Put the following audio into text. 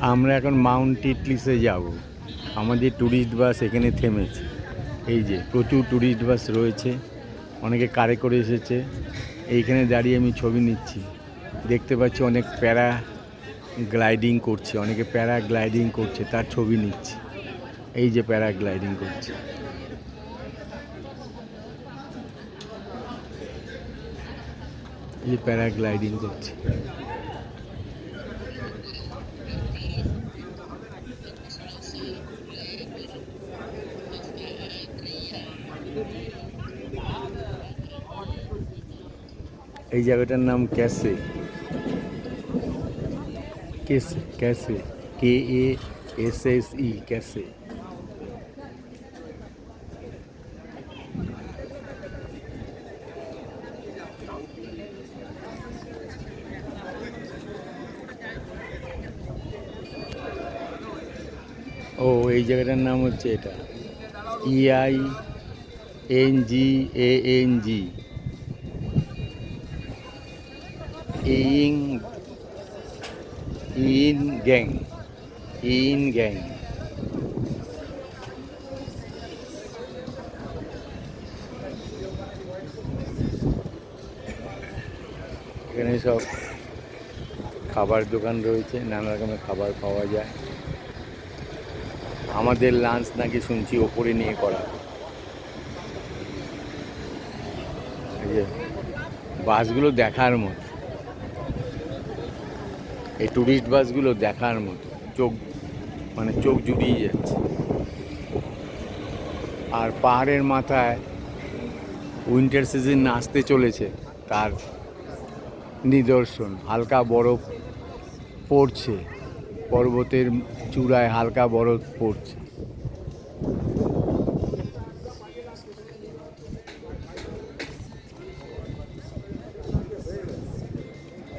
আমরা এখন মাউন্ট টিটলিসে যাব। আমাদের ট্যুরিস্ট বাস এখানে থেমেছে। এই যে, প্রচুর ট্যুরিস্ট বাস রয়েছে। অনেকে কারে করে এসেছে। এইখানে দাঁড়িয়ে আমি ছবি নিচ্ছি। দেখতে পাচ্ছি অনেক প্যারা গ্লাইডিং করছে। অনেকে প্যারা গ্লাইডিং করছে, তার ছবি নিচ্ছি। এই যে প্যারা গ্লাইডিং করছে। এই যে প্যারা গ্লাইডিং করছে। এই জায়গাটার নাম ক্যাসে। কেসে ক্যাসে কে এ এস এস ই ক্যাসে। ও, এই জায়গাটার নাম হচ্ছে এটা। E E I N G A N G ইং ইন গ্যাং ইন গ্যাং এখানে সব খাবার দোকান রয়েছে, নানা রকমের খাবার পাওয়া যায়। আমাদের লাঞ্চ নাকি শুনছি ওপরে নিয়ে করা। যে বাসগুলো দেখার মতো। এই ট্যুরিস্ট বাসগুলো দেখার মতো। চোখ মানে চোখ জুড়িয়ে যাচ্ছে। আর পাহাড়ের মাথায় উইন্টার সিজন আসতে চলেছে তার নিদর্শন। হালকা বরফ পড়ছে। পর্বতের চূড়ায় হালকা বরফ পড়ছে।